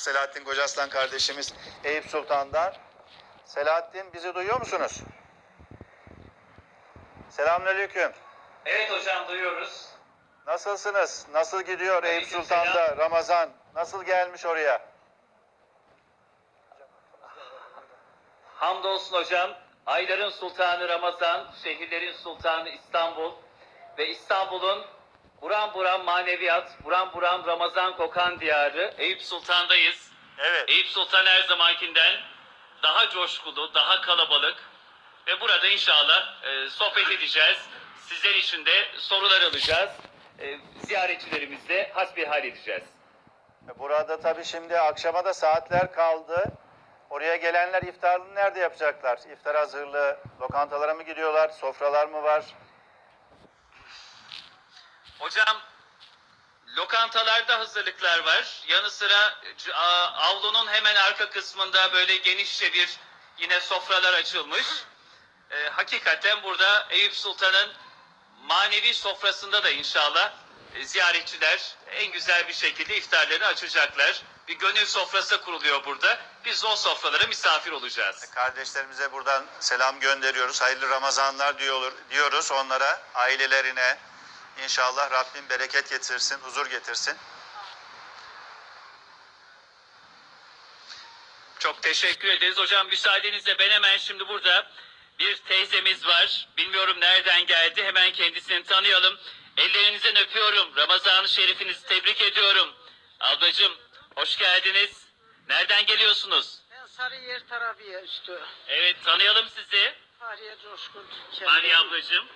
Selahattin Kocaslan kardeşimiz Eyüp Sultan'dan. Selahattin bizi duyuyor musunuz? Selamünaleyküm. Evet hocam duyuyoruz. Nasılsınız? Nasıl gidiyor Eyüp Sultan'da Ramazan? Nasıl gelmiş oraya? Hamdolsun hocam. Ayların sultanı Ramazan, şehirlerin sultanı İstanbul ve İstanbul'un buram buram maneviyat, buram buram Ramazan kokan diyarı Eyüp Sultan'dayız. Evet. Eyüp Sultan her zamankinden daha coşkulu, daha kalabalık ve burada inşallah e, sohbet edeceğiz. Sizler için de sorular alacağız. E, ziyaretçilerimizle hasbihal edeceğiz. Burada tabii şimdi akşama da saatler kaldı. Oraya gelenler iftarını nerede yapacaklar? İftar hazırlığı, lokantalara mı gidiyorlar? Sofralar mı var? Hocam lokantalarda hazırlıklar var. Yanı sıra avlunun hemen arka kısmında böyle genişçe bir yine sofralar açılmış. Ee, hakikaten burada Eyüp Sultan'ın manevi sofrasında da inşallah e, ziyaretçiler en güzel bir şekilde iftarlarını açacaklar. Bir gönül sofrası kuruluyor burada. Biz o sofralara misafir olacağız. Kardeşlerimize buradan selam gönderiyoruz. Hayırlı Ramazanlar diyor, diyoruz onlara, ailelerine. İnşallah Rabbim bereket getirsin, huzur getirsin. Çok teşekkür ederiz hocam. Müsaadenizle ben hemen şimdi burada bir teyzemiz var. Bilmiyorum nereden geldi. Hemen kendisini tanıyalım. Ellerinizden öpüyorum. Ramazan-ı Şerifinizi tebrik ediyorum. Ablacığım hoş geldiniz. Nereden geliyorsunuz? Ben Sarıyer Tarabiye üstü. Evet tanıyalım sizi. Fahriye Coşkun. Maliye ablacığım.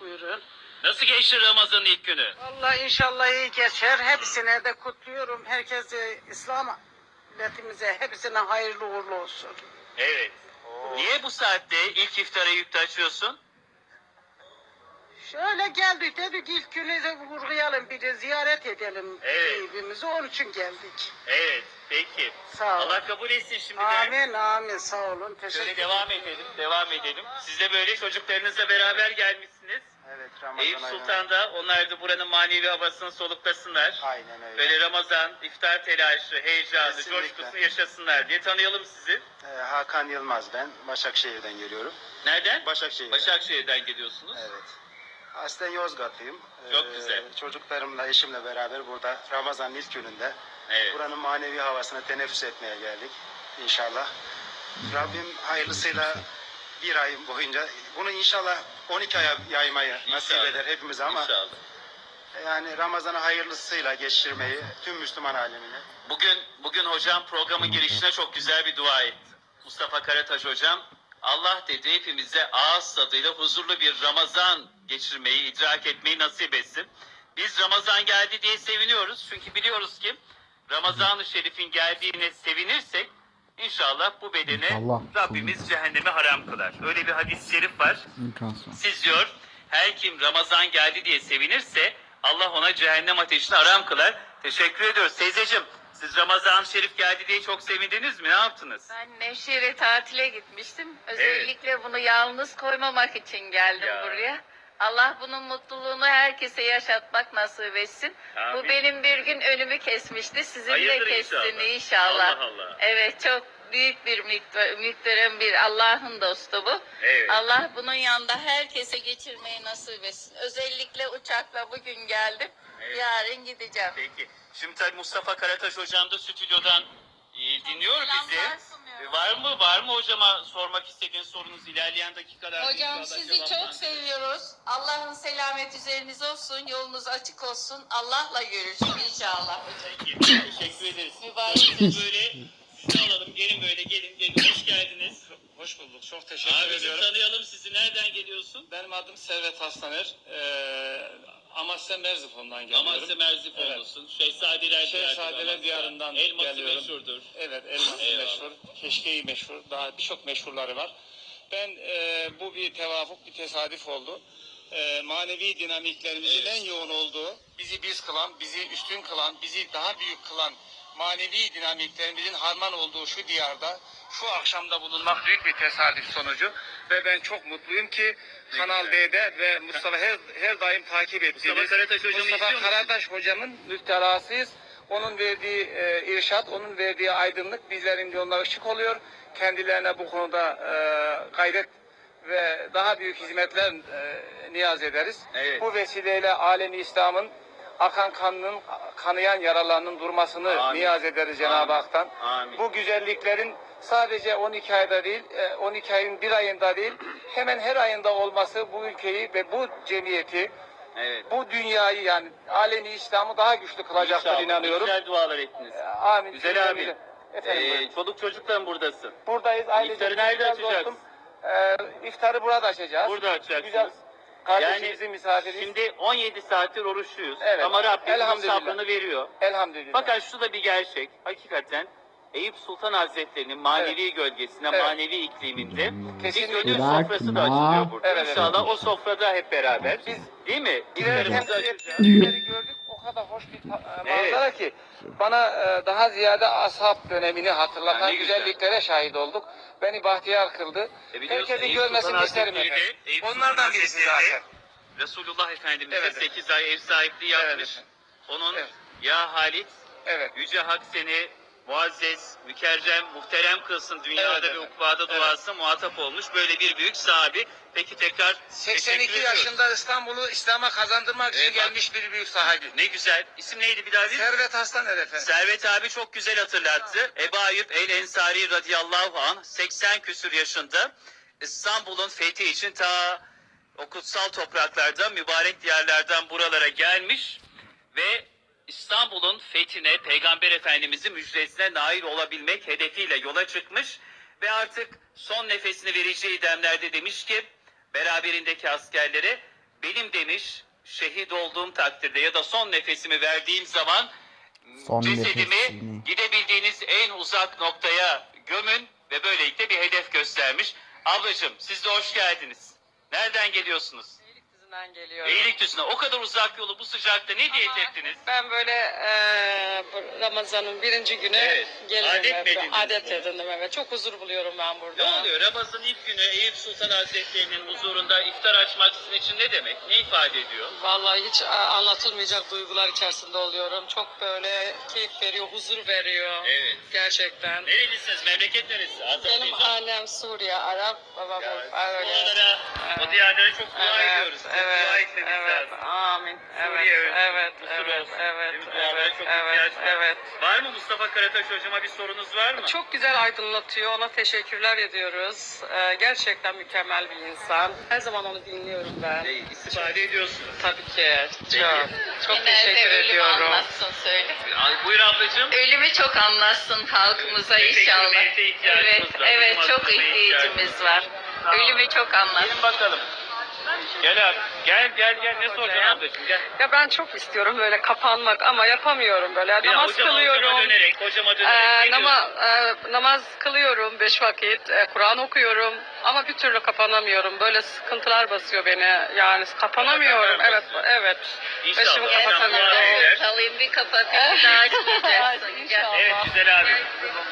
Buyurun. Nasıl geçti Ramazan'ın ilk günü? Vallahi inşallah iyi geçer. Hepsine de kutluyorum. Herkese İslam milletimize hepsine hayırlı uğurlu olsun. Evet. Niye bu saatte ilk iftara yükte açıyorsun? Şöyle geldik dedik ilk günü de vurguyalım bir de ziyaret edelim Evet. evimizi. Onun için geldik. Evet. Peki. Sağ olun. Allah kabul etsin şimdi. Amin amin sağ olun. Teşekkür Şöyle devam edelim, devam edelim. Siz de böyle çocuklarınızla beraber gelmişsiniz. Evet Ramazan Eyüp ayı. Sultan'da onlar da buranın manevi havasını soluklasınlar. Aynen öyle. Böyle Ramazan, iftar telaşı, heyecanı, Kesinlikle. coşkusunu yaşasınlar diye tanıyalım sizi. Ee, Hakan Yılmaz ben. Başakşehir'den geliyorum. Nereden? Başakşehir. Başakşehir'den geliyorsunuz. Evet. Aslen Yozgatlıyım. Çok güzel. Çocuklarımla, eşimle beraber burada Ramazan'ın ilk gününde Evet. buranın manevi havasını teneffüs etmeye geldik. İnşallah. Rabbim hayırlısıyla bir ay boyunca bunu inşallah 12 aya yaymayı nasip İnşallah. eder hepimize ama İnşallah. yani Ramazan'ı hayırlısıyla geçirmeyi tüm Müslüman alemine Bugün bugün hocam programın girişine çok güzel bir dua etti. Mustafa Karataş hocam Allah dedi hepimize ağız tadıyla huzurlu bir Ramazan geçirmeyi, idrak etmeyi nasip etsin. Biz Ramazan geldi diye seviniyoruz. Çünkü biliyoruz ki Ramazan-ı Şerif'in geldiğine sevinirsek inşallah bu bedene İnşallah. Rabbimiz cehennemi haram kılar. Öyle bir hadis-i şerif var. Siz diyor her kim Ramazan geldi diye sevinirse Allah ona cehennem ateşini aram kılar. Teşekkür ediyoruz. Teyzeciğim siz Ramazan Şerif geldi diye çok sevindiniz mi? Ne yaptınız? Ben Nevşehir'e tatile gitmiştim. Özellikle bunu yalnız koymamak için geldim Ya. buraya. Allah bunun mutluluğunu herkese yaşatmak nasip etsin. Amin. Bu benim bir gün önümü kesmişti. Sizin Hayırdır de kessin inşallah. inşallah. Allah Allah. Evet çok büyük bir miktarın bir Allah'ın dostu bu. Evet. Allah bunun yanında herkese geçirmeyi nasip etsin. Özellikle uçakla bugün geldim. Evet. Yarın gideceğim. Peki. Şimdi tabii Mustafa Karataş hocam da stüdyodan e, dinliyor bizi. Selamlar sunuyorum. E, Var mı var mı hocama sormak istediğiniz sorunuz ilerleyen dakikalarda Hocam inşallah sizi çok cevaplandırırız. seviyoruz. Allah'ın selamet üzerinize olsun. Yolunuz açık olsun. Allah'la görüşün inşallah hocam. Peki, teşekkür ederiz. Mübarek. Siz böyle sizi alalım. Gelin böyle gelin gelin. Hoş geldiniz. Hoş bulduk. Çok teşekkür Abi ediyorum. tanıyalım sizi. Nereden geliyorsun? Benim adım Servet Aslaner. Ee, Amasya Merzifon'dan geliyorum. Amasya Merzifonlusun. Şehzadeler Şehzadeler Amasya. diyarından Elması geliyorum. meşhurdur. Evet, elması Eyvallah. meşhur, keşkeği meşhur, daha birçok meşhurları var. Ben e, bu bir tevafuk, bir tesadüf oldu. E, manevi dinamiklerimizin Evet. en yoğun olduğu, bizi biz kılan, bizi üstün kılan, bizi daha büyük kılan manevi dinamiklerimizin harman olduğu şu diyarda, şu akşamda bulunmak büyük bir tesadüf sonucu. Ve ben çok mutluyum ki Kanal. D'de ve Mustafa her, her daim takip ettiğimiz Karataş hocamı Mustafa? Karataş hocamın müptelasıyız. Onun verdiği e, irşat, onun verdiği aydınlık bizlerin yoluna ışık oluyor. Kendilerine bu konuda e, gayret ve daha büyük hizmetler e, niyaz ederiz. Evet. Bu vesileyle alemi İslam'ın akan kanının, kanayan yaralarının durmasını Amin. niyaz ederiz Cenab-ı. Hak'tan. Amin. Bu güzelliklerin sadece 12 ayda değil, e, 12 ayın bir ayında değil, hemen her ayında olması bu ülkeyi ve bu cemiyeti, Evet. bu dünyayı yani alemi İslam'ı daha güçlü kılacaktır İnşallah. inanıyorum. Güzel dualar ettiniz. Amin. Güzel abi. Efendim, Ee, buyurun. çoluk çocukla mı buradasın? buradayız. Ailece İftarı nerede açacaksın? dostum. Ee, iftarı burada açacağız. Burada açacaksınız. Güzel. Kardeşimizin misafiriyiz. Şimdi 17 saattir oruçluyuz. Evet. Ama Rabbim sabrını veriyor. Elhamdülillah. Fakat şu da bir gerçek. Hakikaten Eyüp Sultan Hazretleri'nin manevi gölgesinde, Evet. manevi ikliminde bir Kesinlikle. gönül sofrası da açılıyor burada. Evet, evet. İnşallah o sofrada hep beraber. Biz- Değil mi? Ettikleri gördük. Kadar hoş bir Evet. manzara ki bana e, daha ziyade ashab dönemini hatırlatan Ya ne güzel. güzelliklere şahit olduk. Beni bahtiyar kıldı. E Herkesin görmesini isterim efendim. Eyüp Onlardan birisi zaten. Resulullah Efendimiz'e evet. 8 ay ev sahipliği yapmış. Evet. Onun Evet. ya Halit Evet. Yüce Hak seni muazzez, mükerrem, muhterem kılsın dünyada Evet, ve evet. ukbada Evet. muhatap olmuş böyle bir büyük sahibi. Peki tekrar teşekkür 82 ediyoruz. yaşında İstanbul'u İslam'a kazandırmak için Evet, gelmiş bir büyük sahibi. Ne güzel. İsim neydi bir daha bir? Servet Hastaner efendim. Servet abi çok güzel hatırlattı. Ebu Ayyub El Ensari radıyallahu anh 80 küsür yaşında İstanbul'un fethi için ta o kutsal topraklardan, mübarek diyarlardan buralara gelmiş ve İstanbul'un fethine, Peygamber Efendimizin müjdesine nail olabilmek hedefiyle yola çıkmış ve artık son nefesini vereceği demlerde demiş ki beraberindeki askerlere benim demiş şehit olduğum takdirde ya da son nefesimi verdiğim zaman Son cesedimi nefesini. gidebildiğiniz en uzak noktaya gömün ve böylelikle bir hedef göstermiş. Ablacığım siz de hoş geldiniz. Nereden geliyorsunuz? Beylikdüzü'nden geliyorum. Beylikdüzü'ne o kadar uzak yolu bu sıcakta ne diyet ettiniz? Ben böyle bu Ramazan'ın birinci günü Evet. gelirim. Adet hep. edindiniz Adet bunu? edindim evet. Çok huzur buluyorum ben Ne burada. oluyor? Ramazan ilk günü Eyüp Sultan Hazretleri'nin huzurunda iftar açmak sizin için ne demek? Ne ifade ediyor? Vallahi hiç anlatılmayacak duygular içerisinde oluyorum. Çok böyle keyif veriyor, huzur veriyor. Evet. Gerçekten. Nerelisiniz? Memleket neresi? Benim Azerbaycan. annem Suriye, Arap, babam Ya, öyle. Oralara, o Evet. diyarlara çok dua Evet, ediyoruz. Çok dua evet, etmemiz evet, lazım. amin. Evet, Suriye evet, Mısır evet, ölsün. evet, Değil mi? Dualara evet, evet, var. mı Mustafa Karataş hocama bir sorunuz var mı? Çok güzel aydınlatıyor. Ona teşekkürler ediyoruz. Ee, gerçekten mükemmel bir insan. Her zaman onu dinliyorum ben. İstifade ediyorsunuz. Tabii ki. Çok, çok teşekkür ölümü ediyorum. anlatsın söyle. Ay, buyur ablacığım. Ölümü çok anlatsın halkımıza Teşekkür inşallah. ihtiyacımız Evet, var. evet Ölüm çok ihtiyacımız ihtiyacımız var. Tamam. Ölümü çok anlatsın. Gelin bakalım. Gel abi. Gel gel gel. Ne soracaksın ablacığım? Gel. Ya ben çok istiyorum böyle kapanmak ama yapamıyorum böyle. Bir namaz hocama, kılıyorum. Hocama dönerek, hocama dönerek. Ee, nama, e, namaz kılıyorum beş vakit, e, Kur'an okuyorum ama bir türlü kapanamıyorum. Böyle sıkıntılar basıyor beni. Yani kapanamıyorum. Evet, basıyor. evet. İnşallah. Başımı kapatamıyorum. Evet, kalayım bir kapatayım bir daha açmayacaksın. Evet güzel abi.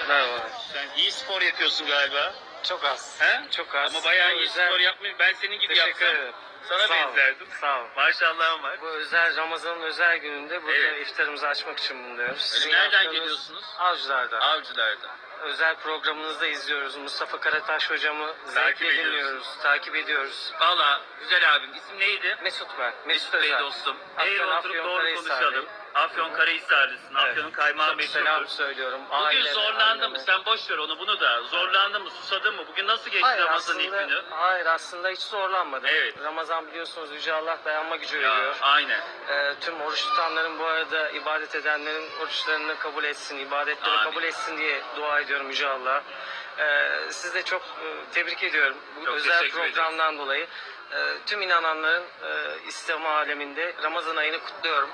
Merhaba. Sen iyi spor yapıyorsun galiba. Çok az. He? Çok az. Ama bayağı iyi Özel- spor yapmış. Ben senin gibi Teşekkür yapsam ederim. sana Sağ ol. benzerdim. Sağ ol. Maşallahım var. Bu özel Ramazan'ın özel gününde burada Evet. iftarımızı açmak için bulunuyoruz. Sizin nereden yaptığınız- geliyorsunuz? Avcılar'dan. Avcılar'da. özel programınızda izliyoruz. Mustafa Karataş hocamı Takip zevkle ediyoruz. dinliyoruz. Takip ediyoruz. Valla güzel abim. İsim neydi? Mesut ben. Mesut, Mesut Bey Özel. dostum. Afyon, Eğer oturup doğru Karahisar'dayım. konuşalım. Afyon Karahisarlısın. Evet. Afyon'un kaymağı Çok selam meşhurdur. söylüyorum. Bugün Aileme, zorlandın mı? anneme. Sen boş ver onu bunu da. Zorlandın mı? Susadın mı? Bugün nasıl geçti Hayır Ramazan'ın ilk aslında, günü? hayır aslında hiç zorlanmadım. Evet. Ramazan biliyorsunuz Yüce Allah dayanma gücü Ya, veriyor. aynen. Ee, tüm oruç tutanların bu arada ibadet edenlerin oruçlarını kabul etsin, ibadetleri Amin. kabul etsin diye dua ediyorum Yüce Allah. Ee, siz de çok e, tebrik ediyorum bu Çok özel teşekkür programdan dolayı. Ee, tüm inananların e, İslam aleminde Ramazan ayını kutluyorum.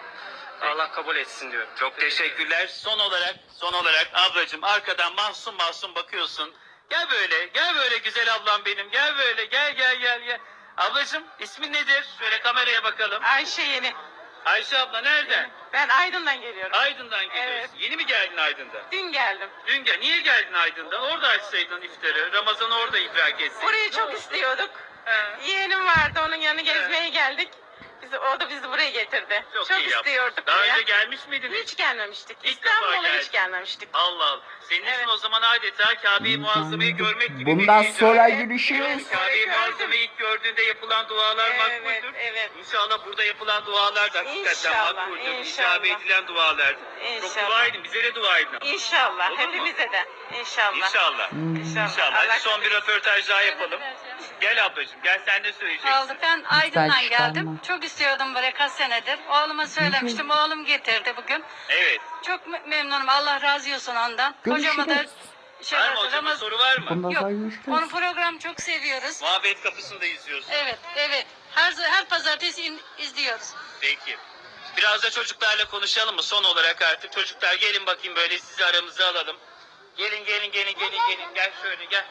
Allah kabul etsin diyorum. Çok teşekkürler. Son olarak, son olarak ablacığım arkadan mahzun mahzun bakıyorsun. Gel böyle, gel böyle güzel ablam benim. Gel böyle, gel gel gel gel. Ablacığım ismin nedir? Şöyle kameraya bakalım. Ayşe yeni. Ayşe abla nereden? Ben Aydın'dan geliyorum. Aydın'dan geliyorsun. Evet. Yeni mi geldin Aydın'dan? Dün geldim. Dün gel. Niye geldin Aydın'dan? Orada açsaydın iftarı. Ramazan'ı orada idrak etseydin. Burayı çok istiyorduk. He. Yeğenim vardı onun yanına gezmeye geldik. Biz bizi, o da bizi buraya getirdi. Çok, Çok, iyi yaptın. istiyorduk Daha buraya. önce gelmiş miydin? Hiç gelmemiştik. İlk defa İstanbul'a geldin. hiç gelmemiştik. Allah Allah. Senin için o zaman adeta Kabe-i Muazzama'yı görmek gibi Bundan bir heyecan. sonra görüşürüz. Kabe-i Muazzama'yı ilk gördüğünde yapılan dualar Evet, makbuldür. evet. İnşallah burada yapılan dualar da hakikaten İnşallah, makbuldür. inşallah. İcabet edilen dualardır. Çok İnşallah. dua edin. Bize de dua edin. İnşallah. Olur mu? Hepimize de. İnşallah. İnşallah. İnşallah. İnşallah. Allah Hadi son bir röportaj daha yapalım. Gel ablacığım gel sen de söyleyeceksin. Aldı. Ben Aydın'dan Lütfen geldim. çıkarma. Çok istiyordum böyle kaç senedir. Oğluma söylemiştim. Oğlum getirdi bugün. Evet. Çok me- memnunum. Allah razı olsun ondan. Hocama da Görüşürüz. şey Var mı hocama Ramaz- soru var mı? Bundan Yok. sonra görüşürüz. Onun programı çok seviyoruz. Muhabbet kapısında izliyorsun. Evet, evet. Her her pazartesi in- izliyoruz. Peki. Biraz da çocuklarla konuşalım mı? Son olarak artık çocuklar gelin bakayım böyle sizi aramıza alalım. Gelin gelin gelin gelin gelin gel şöyle gel.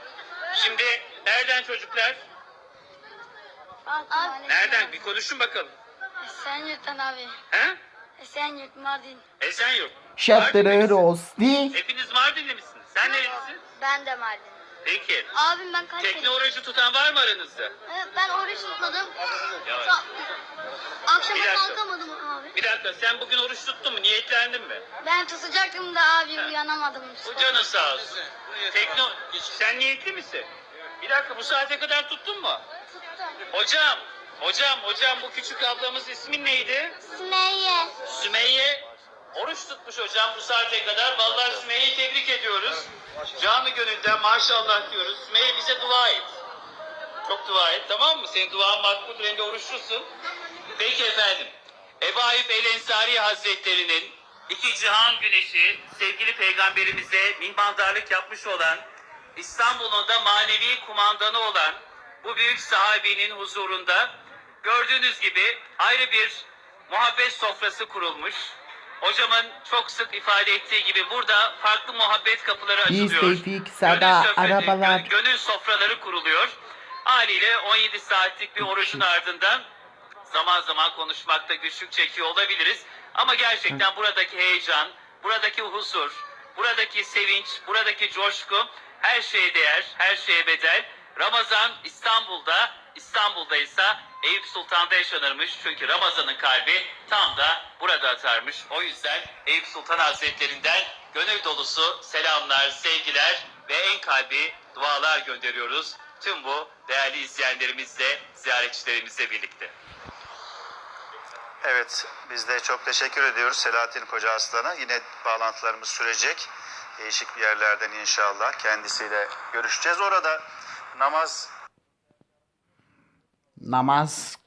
Şimdi nereden çocuklar? Nereden? Bir konuşun bakalım. Esenyurt'tan abi. He? Esenyurt, Mardin. Esenyurt. Mardinli Şartları misin? rosti. Hepiniz Mardinli misiniz? Sen nerelisin? Ben de Mardin. Peki. Abim ben kaç Tekne orucu tutan var mı aranızda? Evet, Ben oruç tutmadım. Yavaş. Akşama Bir dakika. kalkamadım abi. Bir dakika sen bugün oruç tuttun mu? Niyetlendin mi? Ben tutacaktım da abi uyanamadım. Bu canın sağ olsun. Tekno, sen niyetli misin? Bir dakika bu saate kadar tuttun mu? Hocam, hocam, hocam bu küçük ablamız ismin neydi? Sümeyye. Sümeyye. Oruç tutmuş hocam bu saate kadar. Vallahi Sümeyye'yi tebrik ediyoruz. Canı gönülden maşallah diyoruz. Sümeyye bize dua et. Çok dua et tamam mı? Senin duan makbuldür hem de oruçlusun. Peki efendim. Ebu Ayyub El Ensari Hazretleri'nin iki cihan güneşi sevgili peygamberimize minbandarlık yapmış olan İstanbul'un da manevi kumandanı olan bu büyük sahabinin huzurunda gördüğünüz gibi ayrı bir muhabbet sofrası kurulmuş. Hocamın çok sık ifade ettiği gibi burada farklı muhabbet kapıları açılıyor. Gönül sohbeti, arabalar. gö- gönül sofraları kuruluyor. Haliyle 17 saatlik bir orucun ardından zaman zaman konuşmakta güçlük çekiyor olabiliriz. Ama gerçekten buradaki heyecan, buradaki huzur, buradaki sevinç, buradaki coşku her şeye değer, her şeye bedel. Ramazan İstanbul'da, İstanbul'da ise Eyüp Sultan'da yaşanırmış. Çünkü Ramazan'ın kalbi tam da burada atarmış. O yüzden Eyüp Sultan Hazretlerinden gönül dolusu selamlar, sevgiler ve en kalbi dualar gönderiyoruz. Tüm bu değerli izleyenlerimizle, ziyaretçilerimizle birlikte. Evet, biz de çok teşekkür ediyoruz Selahattin Koca Aslan'a. yine bağlantılarımız sürecek. Değişik bir yerlerden inşallah. Kendisiyle görüşeceğiz. Orada. Namaz. Namaz